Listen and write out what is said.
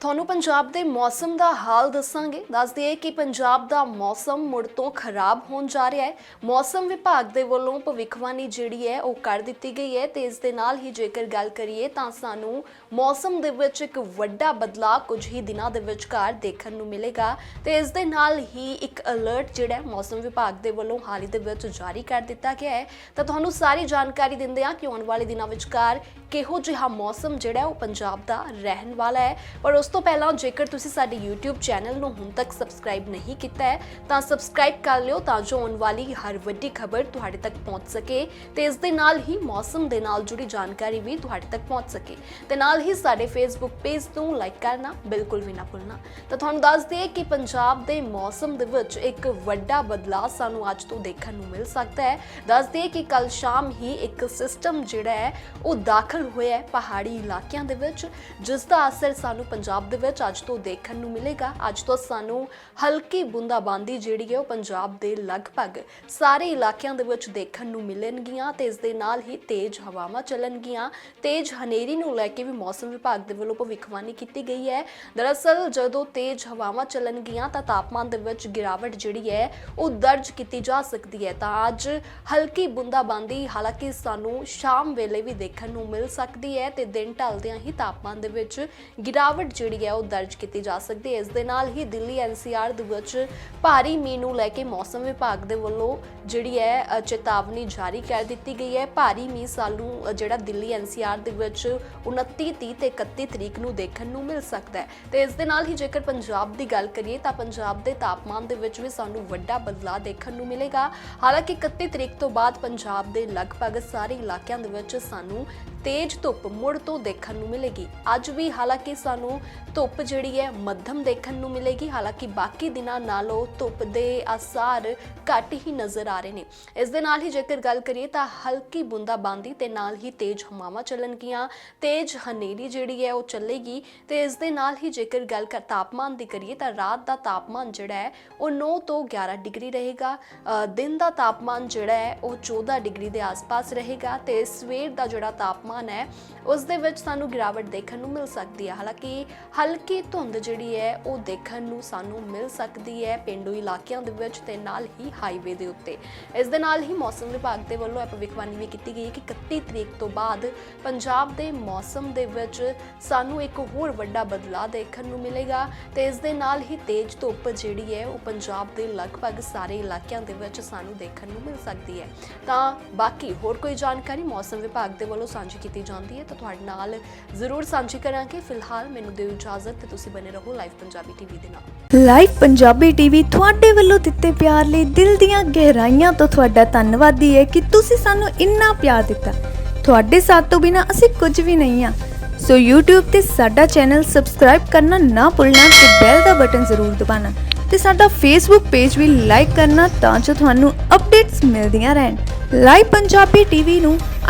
ਤੁਹਾਨੂੰ ਪੰਜਾਬ ਦੇ ਮੌਸਮ ਦਾ ਹਾਲ ਦੱਸਾਂਗੇ। ਦੱਸ ਦਈਏ ਕਿ ਪੰਜਾਬ ਦਾ ਮੌਸਮ ਮੁੜ ਤੋਂ ਖਰਾਬ ਹੋਣ ਜਾ ਰਿਹਾ ਹੈ। ਮੌਸਮ ਵਿਭਾਗ ਦੇ ਵੱਲੋਂ ਭਵਿੱਖਬਾਣੀ ਜਿਹੜੀ ਹੈ, ਉਹ ਕਰ ਦਿੱਤੀ ਗਈ ਹੈ। ਤੇ ਇਸ ਦੇ ਨਾਲ ਹੀ ਜੇਕਰ ਗੱਲ ਕਰੀਏ, ਤਾਂ ਸਾਨੂੰ ਮੌਸਮ ਦੇ ਵਿੱਚ ਇੱਕ ਵੱਡਾ ਬਦਲਾਅ ਕੁਝ ਹੀ ਦਿਨਾਂ ਦੇ ਵਿਚਕਾਰ ਦੇਖਣ ਨੂੰ ਮਿਲੇਗਾ। ਤੇ ਇਸ ਦੇ ਨਾਲ ਹੀ ਇੱਕ ਅਲਰਟ ਜਿਹੜਾ ਮੌਸਮ ਵਿਭਾਗ ਦੇ ਵੱਲੋਂ ਹਾਲ ਹੀ ਦੇ ਵਿੱਚ ਜਾਰੀ ਕਰ ਦਿੱਤਾ ਗਿਆ ਹੈ। ਤਾਂ ਤੁਹਾਨੂੰ ਸਾਰੀ ਜਾਣਕਾਰੀ ਦਿੰਦੇ ਹਾਂ ਕਿ ਆਉਣ ਵਾਲੇ ਦਿਨਾਂ ਵਿਚਕਾਰ ਕਿਹੋ ਜਿਹਾ ਮੌਸਮ ਜਿਹੜਾ ਉਹ ਪੰਜਾਬ ਦਾ ਰਹਿਣ ਵਾਲਾ ਹੈ। ਪਰ ਉਸ ਤੋਂ ਪਹਿਲਾਂ ਜੇਕਰ ਤੁਸੀਂ ਸਾਡੇ YouTube ਚੈਨਲ ਨੂੰ ਹੁਣ ਤੱਕ ਸਬਸਕ੍ਰਾਈਬ ਨਹੀਂ ਕੀਤਾ ਹੈ, ਤਾਂ ਸਬਸਕ੍ਰਾਈਬ ਕਰ ਲਿਓ ਤਾਂ ਜੋ ਆਉਣ ਵਾਲੀ ਹਰ ਵੱਡੀ ਖਬਰ ਤੁਹਾਡੇ ਤੱਕ ਪਹੁੰਚ ਸਕੇ ਤੇ ਇਸ ਦੇ ਨਾਲ ਹੀ ਮੌਸਮ ਦੇ ਨਾਲ ਜੁੜੀ ਜਾਣਕਾਰੀ ਵੀ ਤੁਹਾਡੇ ਤੱਕ ਪਹੁੰਚ ਸਕੇ। ਤੇ ਨਾਲ ਹੀ ਸਾਡੇ Facebook ਪੇਜ ਨੂੰ ਲਾਈਕ ਕਰਨਾ ਬਿਲਕੁਲ ਵੀ ਨਾ ਭੁੱਲਣਾ। ਤਾਂ ਤੁਹਾਨੂੰ ਦੱਸ ਦਈਏ ਕਿ ਪੰਜਾਬ ਦੇ ਮੌਸਮ ਦੇ ਵਿੱਚ ਇੱਕ ਵੱਡਾ ਬਦਲਾਅ ਸਾਨੂੰ ਅੱਜ ਤੋਂ ਦੇਖਣ ਨੂੰ ਮਿਲ ਸਕਦਾ ਹੈ। ਦੱਸ ਦਈਏ ਕਿ ਕੱਲ ਸ਼ਾਮ ਹੀ ਇੱਕ ਸਿਸਟਮ ਜਿਹੜਾ ਹੈ, ਉਹ ਦਾਖਲ ਹੋਇਆ ਹੈ ਪਹਾੜੀ ਇਲਾਕਿਆਂ ਦੇ ਵਿੱਚ, ਜਿਸ ਦਾ ਅਸਰ ਸਾਨੂੰ ਪੰਜਾਬ ਪੰਜਾਬ ਦੇ ਵਿੱਚ ਅੱਜ ਤੋਂ ਦੇਖਣ ਨੂੰ ਮਿਲੇਗਾ। ਅੱਜ ਤੋਂ ਸਾਨੂੰ ਹਲਕੀ ਬੂੰਦਾਬਾਂਦੀ ਜਿਹੜੀ ਹੈ ਉਹ ਪੰਜਾਬ ਦੇ ਲਗਭਗ ਸਾਰੇ ਇਲਾਕਿਆਂ ਦੇ ਵਿੱਚ ਦੇਖਣ ਨੂੰ ਮਿਲਣਗੀਆਂ ਤੇ ਇਸ ਦੇ ਨਾਲ ਹੀ ਤੇਜ਼ ਹਵਾਵਾਂ ਚੱਲਣਗੀਆਂ। ਤੇਜ਼ ਹਨੇਰੀ ਨੂੰ ਲੈ ਕੇ ਵੀ ਮੌਸਮ ਵਿਭਾਗ ਦੇ ਵੱਲੋਂ ਭਵਿੱਖਬਾਣੀ ਕੀਤੀ ਗਈ ਹੈ। ਦਰਅਸਲ ਜਦੋਂ ਤੇਜ਼ ਹਵਾਵਾਂ ਚੱਲਣਗੀਆਂ ਤਾਂ ਤਾਪਮਾਨ ਦੇ ਵਿੱਚ ਗਿਰਾਵਟ ਜਿਹੜੀ ਹੈ ਉਹ ਦਰਜ ਕੀਤੀ ਜਾ ਸਕਦੀ ਹੈ। ਤਾਂ ਅੱਜ ਹਲਕੀ ਬੂੰਦਾਬਾਂਦੀ ਹਾਲਾਂਕਿ ਸਾਨੂੰ ਸ਼ਾਮ ਵੇਲੇ ਵੀ ਦੇਖਣ ਨੂੰ ਮਿਲ ਸਕਦੀ ਹੈ ਤੇ ਦਿਨ ਢਲਦਿਆਂ ਹੀ ਤਾਪਮਾਨ ਦੇ ਵਿੱਚ ਗਿਰਾਵਟ ਜਿਹੜੀ ਹੈ ਉਹ ਦਰਜ ਕੀਤੀ ਜਾ ਸਕਦੀ ਹੈ। ਇਸ ਦੇ ਨਾਲ ਹੀ ਦਿੱਲੀ ਐਨਸੀਆਰ ਦੇ ਵਿੱਚ ਭਾਰੀ ਮੀਂਹ ਨੂੰ ਲੈ ਕੇ ਮੌਸਮ ਵਿਭਾਗ ਦੇ ਵੱਲੋਂ ਜਿਹੜੀ ਹੈ ਚੇਤਾਵਨੀ ਜਾਰੀ ਕਰ ਦਿੱਤੀ ਗਈ ਹੈ। ਭਾਰੀ ਮੀਂਹ ਸਾਨੂੰ ਜਿਹੜਾ ਦਿੱਲੀ ਐਨਸੀਆਰ ਦੇ ਵਿੱਚ 29 30 ਤੇ 31 ਤਰੀਕ ਨੂੰ ਦੇਖਣ ਨੂੰ ਮਿਲ ਸਕਦਾ ਹੈ। ਤੇ ਇਸ ਦੇ ਨਾਲ ਹੀ ਜੇਕਰ ਪੰਜਾਬ ਦੀ ਗੱਲ ਕਰੀਏ ਤਾਂ ਪੰਜਾਬ ਦੇ ਤਾਪਮਾਨ ਦੇ ਵਿੱਚ ਵੀ ਸਾਨੂੰ ਵੱਡਾ ਬਦਲਾਅ ਦੇਖਣ ਨੂੰ ਮਿਲੇਗਾ। ਹਾਲਾਂਕਿ 31 ਤਰੀਕ ਤੋਂ ਬਾਅਦ ਪੰਜਾਬ ਦੇ ਲਗਭਗ ਸਾਰੇ ਇਲਾਕਿਆਂ ਦੇ ਵਿੱਚ ਸਾਨੂੰ ਤੇਜ਼ ਧੁੱਪ ਮੁੜ ਤੋਂ ਦੇਖਣ ਨੂੰ ਮਿਲੇਗੀ। ਅੱਜ ਵੀ ਹਾਲਾਂਕਿ ਸਾਨੂੰ ਧੁੱਪ ਜਿਹੜੀ ਹੈ ਮੱਧਮ ਦੇਖਣ ਨੂੰ ਮਿਲੇਗੀ। ਹਾਲਾਂਕਿ ਬਾਕੀ ਦਿਨਾਂ ਨਾਲੋਂ ਧੁੱਪ ਦੇ ਅਸਾਰ ਘੱਟ ਹੀ ਨਜ਼ਰ ਆ ਰਹੇ ਨੇ। ਇਸ ਦੇ ਨਾਲ ਹੀ ਜੇਕਰ ਗੱਲ ਕਰੀਏ ਤਾਂ ਹਲਕੀ ਬੂੰਦਾਬਾਂਦੀ ਤੇ ਨਾਲ ਹੀ ਤੇਜ਼ ਹਵਾਵਾਂ ਚੱਲਣਗੀਆਂ। ਤੇਜ਼ ਹਨੇਰੀ ਜਿਹੜੀ ਹੈ ਉਹ ਚੱਲੇਗੀ ਤੇ ਇਸ ਦੇ ਨਾਲ ਹੀ ਜੇਕਰ ਗੱਲ ਕਰ ਤਾਪਮਾਨ ਦੀ ਕਰੀਏ ਤਾਂ ਰਾਤ ਦਾ ਤਾਪਮਾਨ ਜਿਹੜਾ ਹੈ ਉਹ 9 ਤੋਂ 11 ਡਿਗਰੀ ਰਹੇਗਾ। ਦਿਨ ਦਾ ਤਾਪਮਾਨ ਜਿਹੜਾ ਹੈ ਉਹ 14 ਡਿਗਰੀ ਦੇ ਆਸ-ਪਾਸ ਰਹੇਗਾ ਤੇ ਸਵੇਰ ਦਾ ਜਿਹੜਾ ਤਾਪਮਾਨ ਹੈ ਉਸ ਦੇ ਵਿੱਚ ਸਾਨੂੰ ਗਿਰਾਵਟ ਦੇਖਣ ਨੂੰ ਮਿਲ ਸਕਦੀ ਹੈ। ਹਾਲਾਂਕਿ ਹਲਕੀ ਧੁੰਦ ਜਿਹੜੀ ਹੈ, ਉਹ ਦੇਖਣ ਨੂੰ ਸਾਨੂੰ ਮਿਲ ਸਕਦੀ ਹੈ ਪਿੰਡੂ ਇਲਾਕਿਆਂ ਦੇ ਵਿੱਚ ਤੇ ਨਾਲ ਹੀ ਹਾਈਵੇ ਦੇ ਉੱਤੇ। ਇਸ ਦੇ ਨਾਲ ਹੀ ਮੌਸਮ ਵਿਭਾਗ ਦੇ ਵੱਲੋਂ ਇਹ ਭਵਿੱਖਬਾਣੀ ਵੀ ਕੀਤੀ ਗਈ ਹੈ ਕਿ 31 ਤਰੀਕ ਤੋਂ ਬਾਅਦ ਪੰਜਾਬ ਦੇ ਮੌਸਮ ਦੇ ਵਿੱਚ ਸਾਨੂੰ ਇੱਕ ਹੋਰ ਵੱਡਾ ਬਦਲਾਅ ਦੇਖਣ ਨੂੰ ਮਿਲੇਗਾ ਤੇ ਇਸ ਦੇ ਨਾਲ ਹੀ ਤੇਜ਼ ਧੁੱਪ ਜਿਹੜੀ ਹੈ, ਉਹ ਪੰਜਾਬ ਦੇ ਲਗਭਗ ਸਾਰੇ ਇਲਾਕਿਆਂ ਦੇ ਵਿੱਚ ਸਾਨੂੰ ਦੇਖਣ ਨੂੰ ਮਿਲ ਸਕਦੀ ਹੈ। ਤਾਂ ਬਾਕੀ ਹੋਰ ਕੋਈ ਜਾਣਕਾਰੀ ਮੌਸਮ ਵਿਭਾਗ ਦੇ ਵੱਲੋਂ ਸਾਂਝੀ ਕੀਤੀ ਜਾਂਦੀ ਹੈ ਤਾਂ ਤੁਹਾਡੇ ਨਾਲ ਜ਼ਰੂਰ ਸਾਂਝੀ ਕਰਾਂਗੇ। ਫਿਲਹਾਲ ਮੈਨੂੰ ਦਿਓ ਇਜਾਜ਼ਤ ਤੇ ਤੁਸੀਂ ਬਨੇ ਰਹੋ ਲਾਈਵ ਪੰਜਾਬੀ ਟੀਵੀ ਦੇ ਨਾਲ। ਲਾਈਵ ਪੰਜਾਬੀ ਟੀਵੀ ਤੁਹਾਡੇ ਵੱਲੋਂ ਦਿੱਤੇ ਪਿਆਰ ਲਈ ਦਿਲ ਦੀਆਂ ਗਹਿਰਾਈਆਂ ਤੋਂ ਤੁਹਾਡਾ ਧੰਨਵਾਦੀ ਹੈ ਕਿ ਤੁਸੀਂ ਸਾਨੂੰ ਇੰਨਾ ਪਿਆਰ ਦਿੱਤਾ। ਤੁਹਾਡੇ ਸਾਥ ਤੋਂ ਬਿਨਾ ਅਸੀਂ ਕੁਝ ਵੀ ਨਹੀਂ ਆ ਸੋ YouTube ਤੇ ਸਾਡਾ ਚੈਨਲ ਸਬਸਕ੍ਰਾਈਬ ਕਰਨਾ ਨਾ ਭੁੱਲਣਾ ਤੇ ਬੈਲ ਦਾ ਬਟਨ ਜ਼ਰੂਰ ਦਬਾਉਣਾ ਤੇ ਸਾਡਾ Facebook ਪੇਜ ਵੀ ਲਾਈਕ ਕਰਨਾ ਤਾਂ ਜੋ ਤੁਹਾਨੂੰ ਅਪਡੇਟਸ ਮਿਲਦੀਆਂ ਰਹਿਣ। ਲਾਈਵ ਪੰਜਾਬੀ ਟੀਵੀ ਨੂੰ